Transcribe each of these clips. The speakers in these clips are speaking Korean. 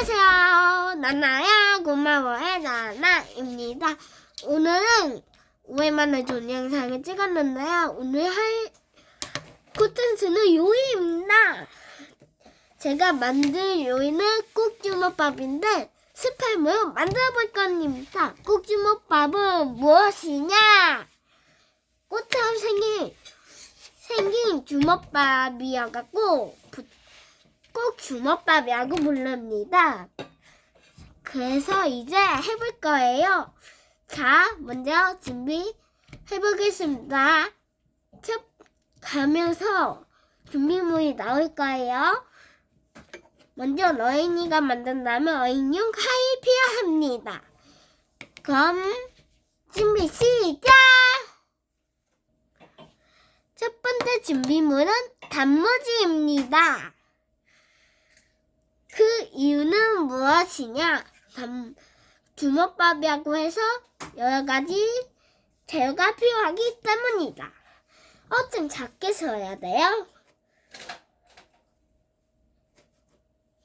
안녕하세요. 나나야 고마워해 나나입니다. 오늘은 오랜만에 좋은 영상을 찍었는데요. 오늘 할 콘텐츠는 요리입니다. 제가 만들 요리는 꼭주먹밥인데 스팸을 만들어 볼 겁니다. 꼭주먹밥은 무엇이냐? 꽃처럼 생긴 생긴 주먹밥이어갖고 부- 꼭 주먹밥이라고 부릅니다. 그래서 이제 해볼 거예요. 자, 먼저 준비해 보겠습니다. 첫 가면서 준비물이 나올 거예요. 먼저 어린이가 만든다면 어린이용 칼이 필요합니다. 그럼 준비 시작! 첫 번째 준비물은 단무지입니다. 그 이유는 무엇이냐? 담, 주먹밥이라고 해서 여러 가지 재료가 필요하기 때문이다. 어, 좀 작게 써야 돼요.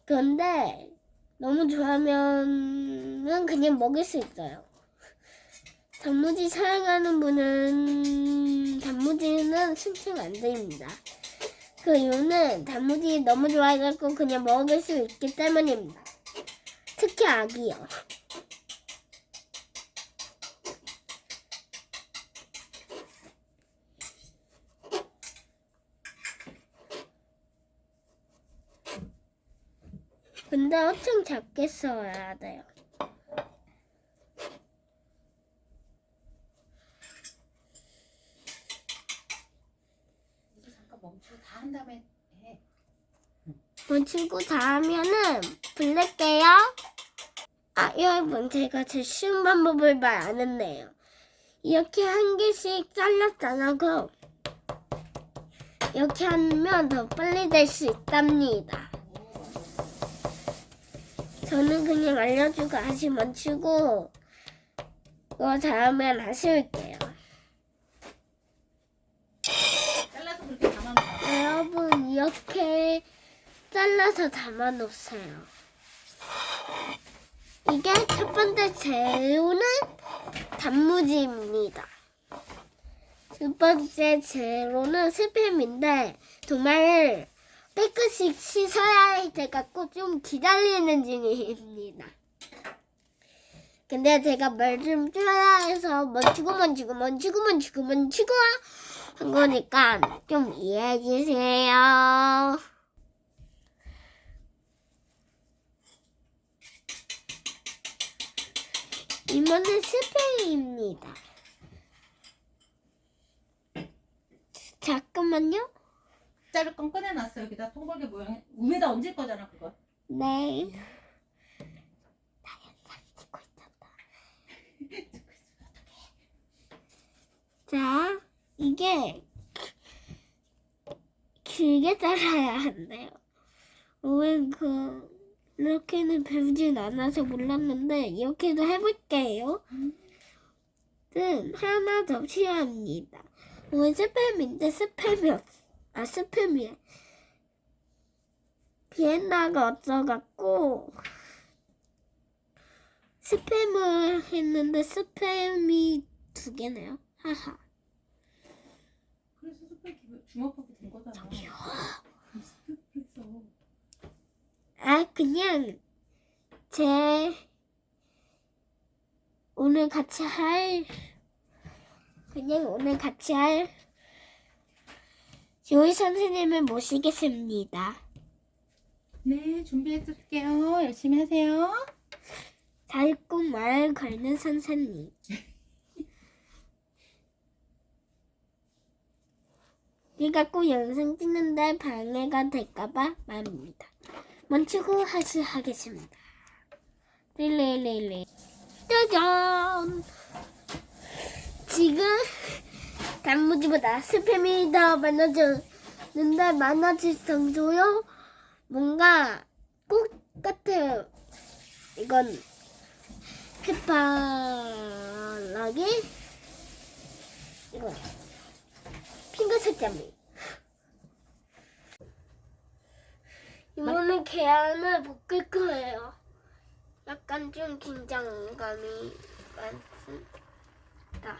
그런데 너무 좋아하면은 그냥 먹을 수 있어요. 단무지 사용하는 분은 단무지는 신청 안 됩니다. 그 이유는 단무지 너무 좋아해갖고 그냥 먹을 수 있기 때문입니다. 특히 아기요. 근데 엄청 작게 써야 돼요. 이거 잠깐 멈추고 다 한 다음에 해. 멈추고 다 하면은 불낼게요. 아, 여러분, 제가 제 쉬운 방법을 말 안 했네요. 이렇게 한 개씩 잘랐잖아요. 이렇게 하면 더 빨리 될 수 있답니다. 저는 그냥 알려주고 다시 멈추고 이거. 잘라서 그렇게 담아놓아. 여러분, 이렇게 잘라서 담아놓으세요. 이게 첫 번째 재료는 단무지입니다. 두 번째 재료는 스팸인데 정말 깨끗이 씻어야 돼갖고 좀 기다리는 중입니다. 근데 제가 말 좀 줄여야 해서 멈추고 멈추고 멈추고 멈추고 멈추고 한 거니까 좀 이해해 주세요. 이번엔 스팸입니다. 잠깐만요. 자를 건 꺼내놨어. 여기다 통벌게 모양 위에다 얹을 거잖아 그거. 네. 나 영상 찍고 있었다. 자, 이게 길게 잘라야 한대요. 왜 그, 이렇게는 배우진 않아서 몰랐는데, 이렇게도 해볼게요. 는 하나 더 필요합니다. 오늘 스팸인데 스팸이 없, 아, 스팸이에. 비엔나가 없어갖고, 스팸을 했는데 스팸이 두 개네요. 하하. 그래서 숯불 주먹밥이 된 거잖아. 그래서 아, 그냥 제 오늘 같이 할 그냥 오늘 같이 할 요리 선생님을 모시겠습니다. 네 준비해드릴게요. 열심히 하세요. 잘꼭 말 걸는 선생님. 네가 꼭 영상 찍는데 방해가 될까봐 말입니다. 멈추고 하시 하겠습니다. 릴릴릴리. 짜잔! 지금 단무지보다 스팸이 더 많아졌는데 많아질 정도요? 뭔가 꽃 같아요. 이건 해바라기 이거 핑크색 장미 이번엔 계란을 볶을 거예요 약간 좀 긴장감이 많습니다.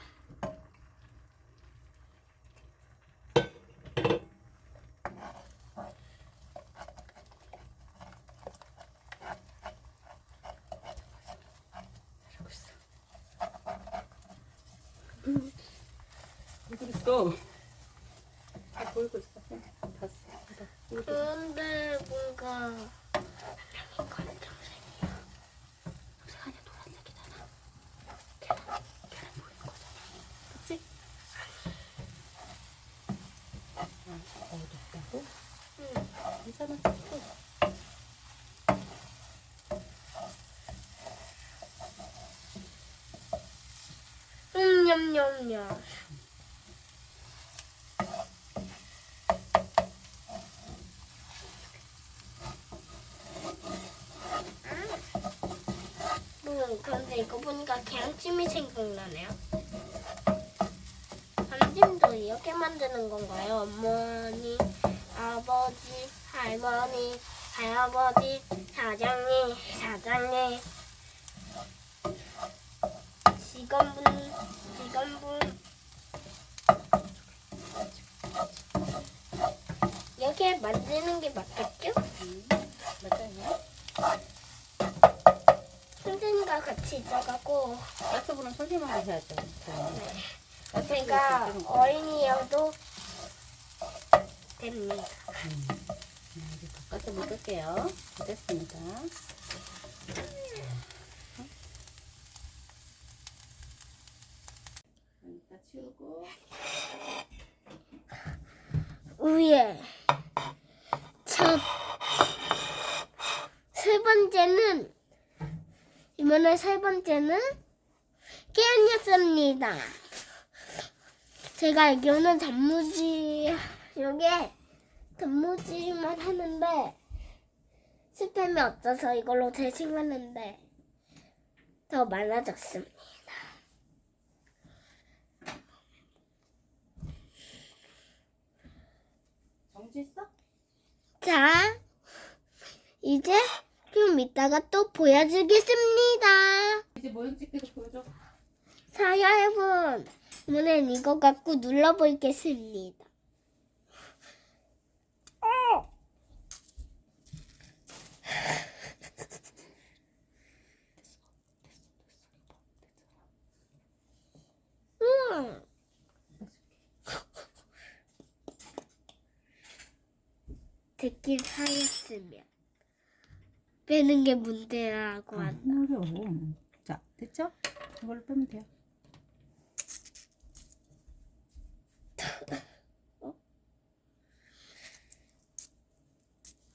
왜 그랬어? 다 보이고 있어. 봤어. 봤어. 그런데 뭔가 색깔이 노란색이잖아. 계란, 계란 보이는 거잖아. 그치? 아, 어둡다고? 응. 괜찮아. 또. 음, 냠냠냠. 음, 그런데 이거 보니까 계란찜이 생각나네요. 계란찜도 이렇게 만드는 건가요? 어머니, 아버지, 할머니, 할아버지, 사장님, 사장님. 직원분, 직원분. 이렇게 만드는 게 맞겠죠? 음, 맞아요. 선생님과 같이 있어가고 네. 가스불은 제가 손님하고. 어린이여도 됩니다. 음. 네, 이제 가스불 끌게요. 됐습니다. 일단 치우고. 위에 첫세 번째는 이번에 세 번째는 깨어났습니다. 제가 알기로는 단무지 요게 단무지만 하는데 스팸이 없어서 이걸로 대신하는데 더 많아졌습니다. 정지했어? 자, 이제 좀 이따가 또 보여주겠습니다. 이제 모형 찍기도 보여줘. 자, 여러분. 이번엔 이거 갖고 눌러보겠습니다. 어! 음. 듣긴 하였으면 빼는 게 문제라고 한다. 어려워. 자, 됐죠? 이걸로 빼면 돼요.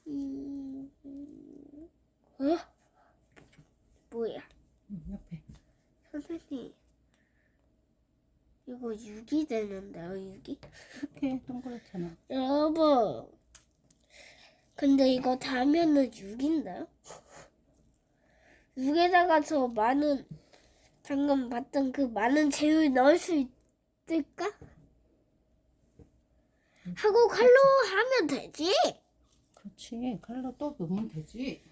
음, 어? 뭐야? 응, 옆에. 선생님, 이거 6이 되는데요, 6이? 이렇게 동그랗잖아. 여러분, 근데 이거 다면은 6인데요? 6에다가 저 많은, 방금 봤던 그 많은 재료를 넣을 수 있을까? 하고 칼로 하면 되지? 그렇지. 칼로 또 넣으면 되지.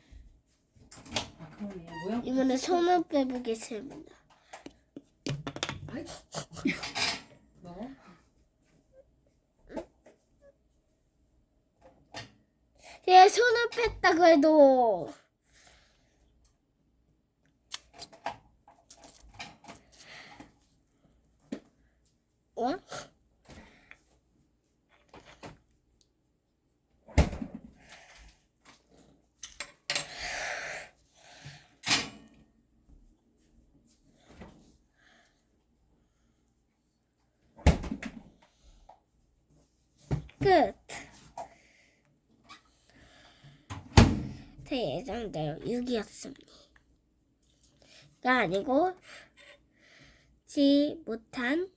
아, 모양. 이번에 손을 빼보겠습니다. 아이. 얘 손을 뺐다고 해도 어? 끝. 제 예상대로 6이었습니다. 가 아니고 지 못한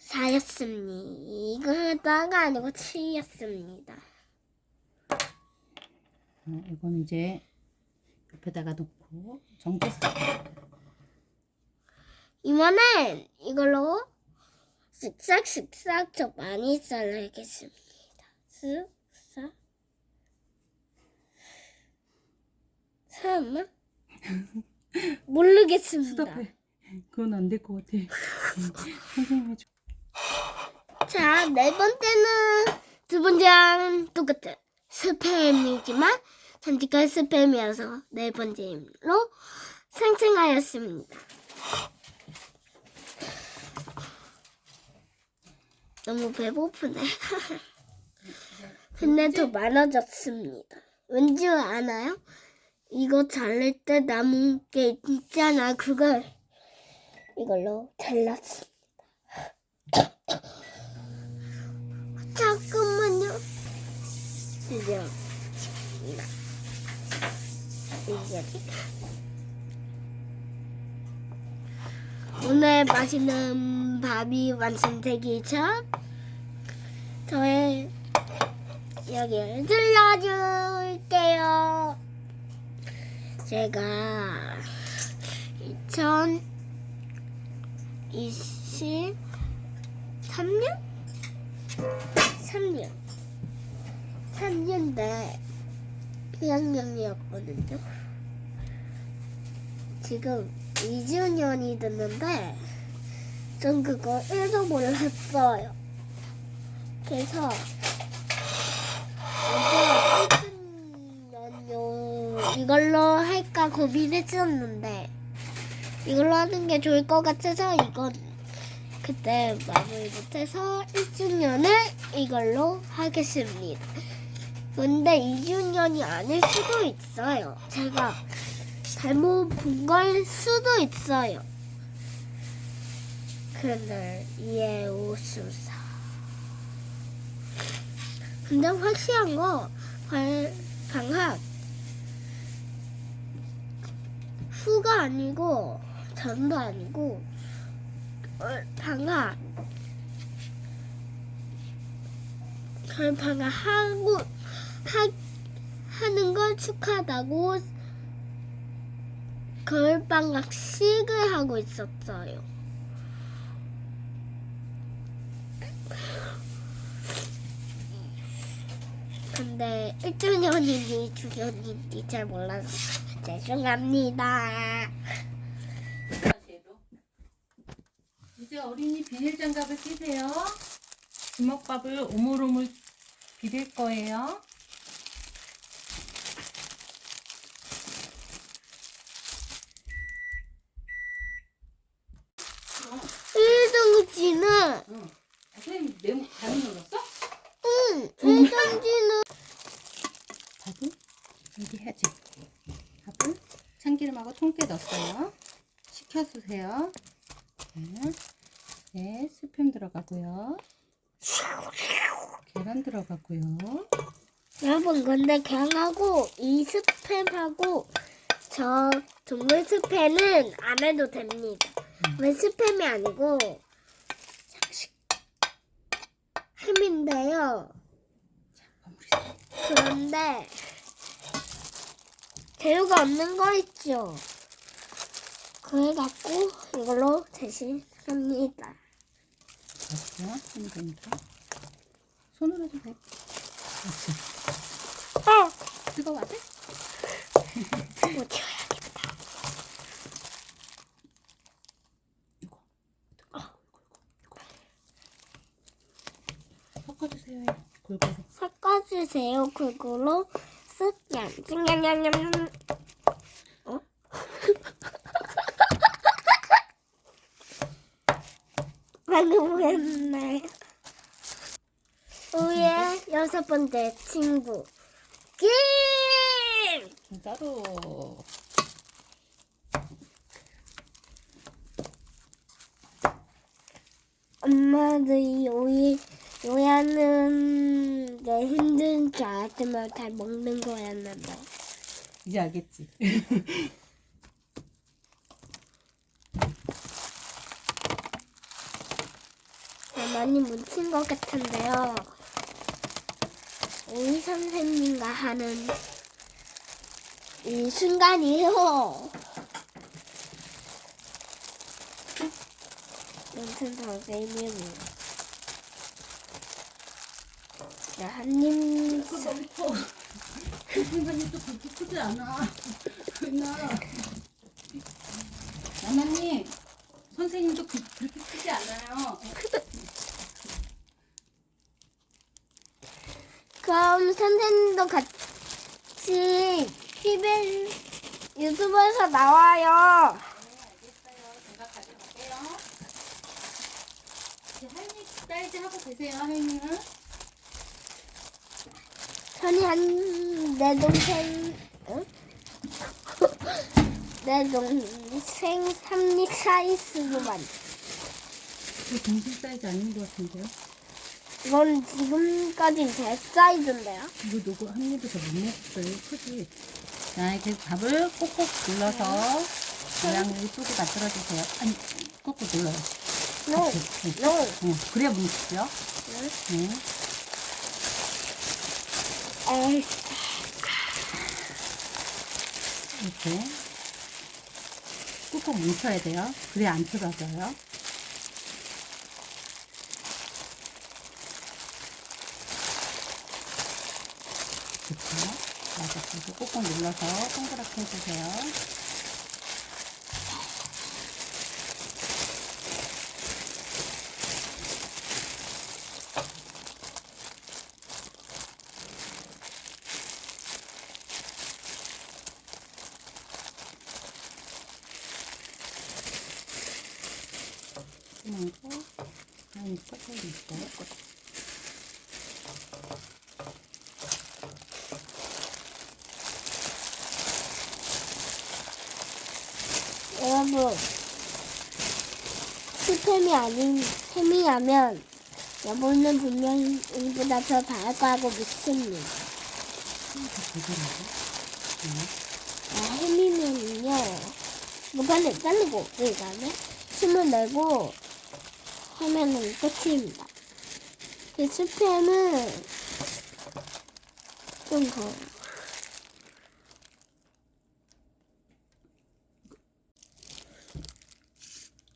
4였습니다. 이거다가 아니고 7이었습니다. 어, 이건 이제 옆에다가 놓고 정지했어. 이번엔 이걸로 쓱싹쓱싹 좀 많이 잘라야겠습니다. 쓱 않나? 모르겠습니다. 수답해. 그건 안 될 것 같아. 선생님 해줘. 자, 네 번째는 두 번째랑 똑같은 스팸이지만 전지가 스팸이어서 네 번째로 생생하였습니다. 너무 배고프네. 근데 더 많아졌습니다. 왠지 아나요? 이거 자를 때 남은 게 있잖아. 그걸 이걸로 잘랐어. 잠깐만요. 이제 이게 오늘 맛있는 밥이 완성되기 전 저의 여기를 들려줄게요. 제가 2023년 3년 3년대 1학년이었거든요. 지금 2주년이 됐는데 전 그거 1도 몰랐어요. 그래서 이거 1주년요 이걸로 할까 고민했었는데 이걸로 하는 게 좋을 것 같아서 이건 그때 마무리 못해서 1주년을 이걸로 하겠습니다. 근데 2주년이 아닐 수도 있어요. 제가 잘못 본 걸 수도 있어요. 그날 이해 오수사. 근데 확실한 거 발, 방학 후가 아니고 전도 아니고 어, 방학 그 방학 하고 하, 하는 걸 축하하다고 겨울방학식을 하고 있었어요. 근데 1주년인지 2주년인지 잘 몰라서 죄송합니다. 이제 어린이 비닐 장갑을 끼세요. 주먹밥을 오물오물 비빌 거예요. 일등지는 응. 아, 선생님 메모 잘못 눌렀어? 응, 일등지는 밥은 여기 해야지. 밥은 통깨 넣었어요. 식혀주세요. 네, 네 스팸 들어가고요. 계란 들어가고요. 여러분 근데 걔하고 이 스팸하고 저 동물 스팸은 안 해도 됩니다. 왜 스팸이 아니고 햄인데요. 그런데 재료가 없는 거 있죠. 그래갖고 이걸로 대신 합니다. 됐어요? 손으로 됩니다. 손으로 해도 돼. 그렇지. 어, 뜨거워 돼? 뭐 튀어야겠다. 이거. 이거, 이거, 이거. 섞어주세요. 골고루. 섞어주세요. 그걸로 쓱 냠냠냠냠. 어? 방금 했네. 우리의 여섯 번째 친구 김. 진짜로. 엄마도 이 요리 요리하는 게 힘든 줄 알았지만 잘 먹는 거였는데. 이제 알겠지. 네, 많이 묻힌 것 같은데요. 오이 선생님과 하는 이 순간이요. 무슨 선생님이 네, 한님 너무 커. 선생님이 또 그렇게 크지 않아. 나. 나나님, 선생님도 그, 그렇게 크지 않아요. 그럼 선생님도 같이 TV에 유튜브에서 나와요. 할미 사이즈 하고 계세요, 할미는. 선이 한내 동생 응? 내 동생 삼리 사이즈로만 그 동생 사이즈 아닌 것 같은데요? 이건 지금까지 제 사이즈인데요. 이거 누구 한 입에서 못 먹었어요. 크지? 자, 이렇게 밥을 꼭꼭 눌러서 모양을 이쁘게 만들어주세요. 아니, 꼭꼭 눌러요. 노, 같이. 응. 노. 응, 그래야 뭉치죠? 응. 에이, 이렇게 꾹꾹 뭉쳐야 돼요. 그래야 안 틀어져요. 그렇죠. 맞아. 그래서 꾹꾹 눌러서 동그랗게 해주세요. 그리고 한 조금 있어요. 여러분 스팸이 아닌 햄이라면 여보는 분명히 우리보다 더 잘할 거라고 믿습니다. 아, 햄이면요 무관을 자르고 그 다음에 힘을 내고 하면은 끝입니다. 그 스팸은 좀 더.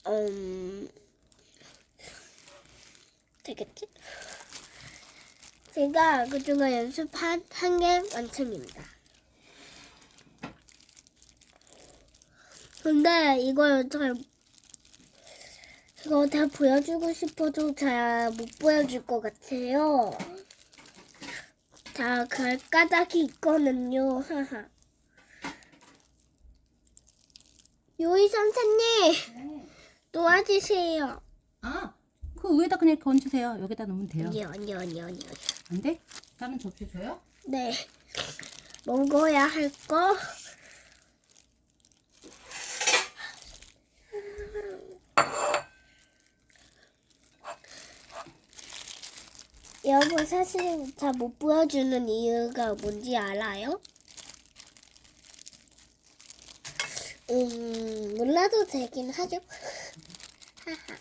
음, 되겠지? 제가 그중에 연습한 한 개 완성입니다. 근데 이걸 잘 이거 다 보여주고 싶어도 잘 못 보여줄 것 같아요. 자, 그 까닭이 있거든요. 하하. 요이 선생님 네. 도와주세요. 아, 그 위에다 그냥 이렇게 얹으세요. 여기다 놓으면 돼요. 아니요, 아니요, 아니요, 아니요. 안 돼? 다른 접시 줘요? 네. 먹어야 할 거. 여보 사실 다 못 보여주는 이유가 뭔지 알아요? 음 몰라도 되긴 하죠. 하하.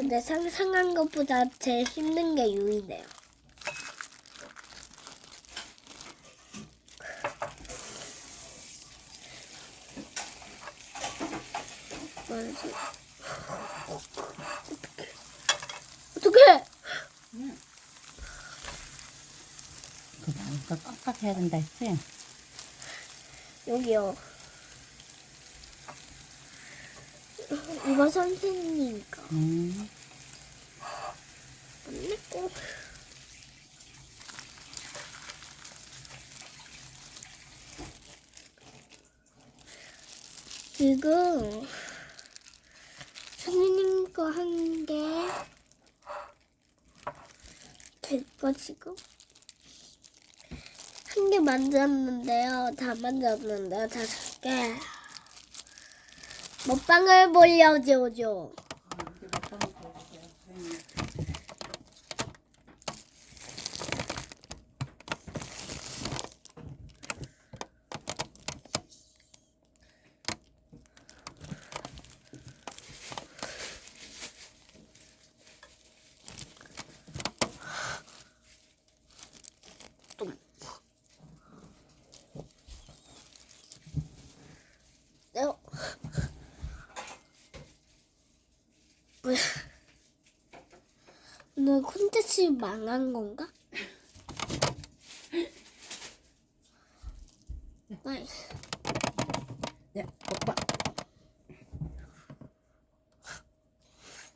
근데 상상한 것보다 제일 힘든 게 유이네요. 뭐지? 어떡해? 응. 그 나니까 꽉꽉 해야 된다 했지? 여기요. 이거 선생님 거. 음. 안 냈고. 지금 선생님 거 한개 됐고 지금 한 개 만들었는데요. 다 만들었는데요. 다섯 개. 먹방을 보려줘죠. 이제 몇 번을 보여주세요. 네. 오늘 콘텐츠 망한 건가? 네. 야, 오빠.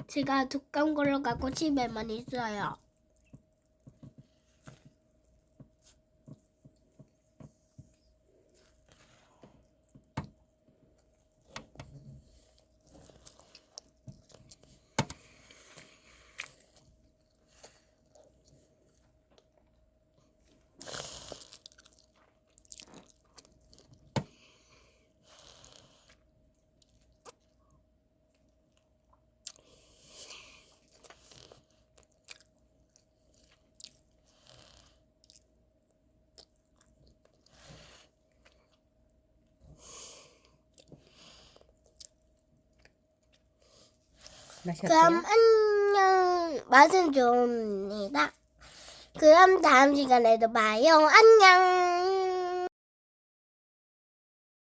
제가 독감 걸려갖고 집에만 있어요. 맛이 그럼 어때요? 안녕. 맛은 좋습니다. 그럼 다음 시간에도 봐요. 안녕.